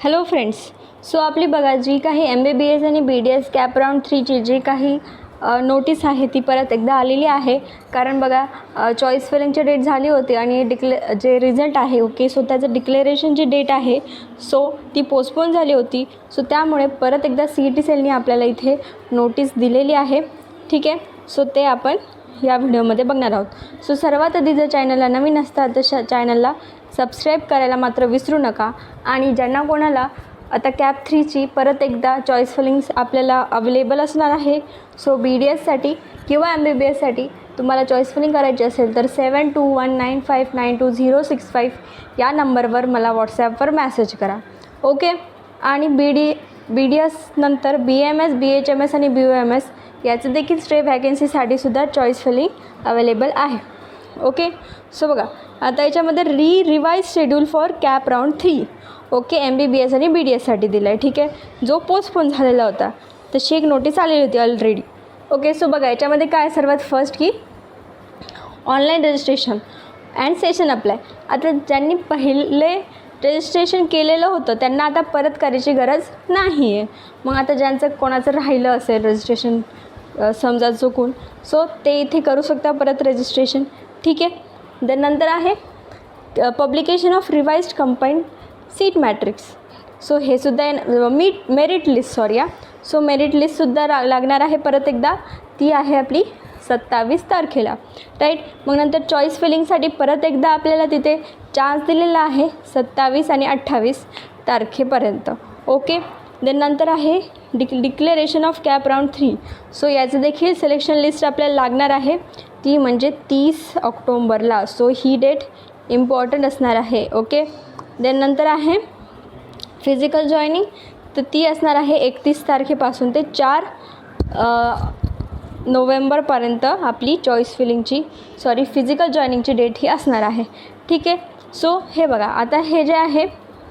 Hello friends so आपली बघा जी काही एम बी बी एस आणि B D S CAP round थ्रीची जी काही नोटीस आहे ती परत एकदा आलेली आहे. कारण बघा चॉईस फिलिंगची डेट झाली होती आणि डिक्ले जे रिझल्ट आहे ओके सो त्याचं डिक्लेरेशनची डेट आहे सो ती पोस्टपोन झाली होती. सो त्यामुळे परत एकदा सी ई टी सेलनी आपल्याला इथे नोटीस दिलेली आहे. ठीक आहे? सो ते आपण या व्हिडिओमध्ये बघणार आहोत. सो सर्वात आधी जर चॅनलला नवीन असतात तर श चॅनलला सबस्क्राईब करायला मात्र विसरू नका. आणि ज्यांना कोणाला आता कॅप थ्रीची परत एकदा चॉईस फिलिंग्स आपल्याला अवेलेबल असणार आहे सो बी डी एससाठी किंवा एम बी बी एससाठी तुम्हाला चॉईस फिलिंग करायची असेल तर seven two one nine five nine two zero six five या नंबरवर मला व्हॉट्सॲपवर मॅसेज करा. ओके आणि B D B D S नंतर B M S B H M S आणि बी ओ एम एस याचं देखील स्ट्रे व्हॅकन्सीसाठी सुद्धा चॉईस फिलिंग अवेलेबल आहे. ओके सो बघा आता याच्यामध्ये re revise schedule for CAP round three okay M B B S आणि बी डी एससाठी दिला आहे ठीक आहे? जो पोस्टपोन झालेला होता तशी एक नोटीस आलेली होती ऑलरेडी ओके सो बघा याच्यामध्ये काय सर्वात फर्स्ट की online registration and session apply आता ज्यांनी पहिले रजिस्ट्रेशन केलेलं होतं. त्यांना आता परत करायची गरज नाही आहे मग आता ज्यांचं कोणाचं राहिलं असेल रजिस्ट्रेशन समजा चुकून सो ते इथे करू शकता परत रजिस्ट्रेशन ठीक? आहे देन नंतर आहे publication of revised combined seat matrix so हे सुद्धा मीट मेरिट लिस्ट सॉरी या सो मेरिट लिस्टसुद्धा रा लागणार आहे परत एकदा. ती आहे आपली सत्तावीस तारखेला. राईट मग नंतर चॉईस फिलिंगसाठी परत एकदा आपल्याला तिथे चान्स दिलेला आहे सत्तावीस आणि अठ्ठावीस तारखेपर्यंत. ओके देन नंतर आहे Dick declaration of CAP round three so याचं देखील सिलेक्शन लिस्ट आपल्याला लागणार आहे. ती म्हणजे तीस ऑक्टोंबरला. सो ही डेट इम्पॉर्टंट असणार आहे. ओके देन नंतर आहे फिजिकल जॉईनिंग तर ती असणार आहे एकतीस तारखेपासून ते चार नोव्हेंबरपर्यंत आपली चॉईस फिलिंगची सॉरी फिजिकल जॉईनिंगची डेट ही असणार आहे. ठीक आहे? सो हे बघा आता हे जे आहे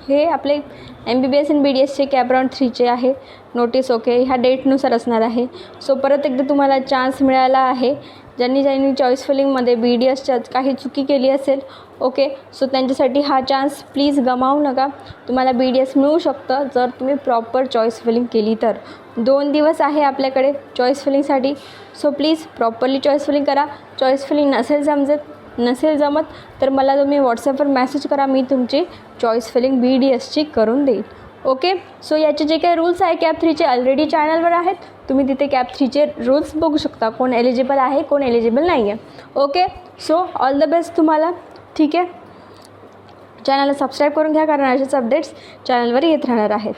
हे आपले M B B S and B D एसचे कॅपराउंड थ्रीचे आहे. नोटीस ओके ह्या डेटनुसार असणार आहे. सो परत एकदा तुम्हाला चान्स मिळाला आहे. ज्यांनी ज्यांनी चॉईस फिलिंगमध्ये बी डी एसच्या काही चुकी केली असेल ओके सो त्यांच्यासाठी हा चान्स प्लीज गमावू नका. तुम्हाला बी डी एस मिळू शकतं जर तुम्ही प्रॉपर चॉईस फिलिंग केली तर. दोन दिवस आहे आपल्याकडे choice फिलिंगसाठी so please properly choice filling करा. चॉईस फिलिंग नसेल समजत नसेल जमत तर मला तुम्ही व्हॉट्सअपवर मेसेज करा. मी तुमची चॉईस फिलिंग बी डी एसची करून देईल. ओके सो याचे जे काही रूल्स आहे कॅप थ्रीचे ऑलरेडी चॅनलवर आहेत. तुम्ही तिथे कॅब थ्रीचे रूल्स बघू शकता. कोण एलिजिबल आहे कोण एलिजिबल नाही आहे okay so all the best तुम्हाला. ठीक आहे? चॅनलला सबस्क्राईब करून घ्या कारण असेच अपडेट्स चॅनलवर येत राहणार आहेत.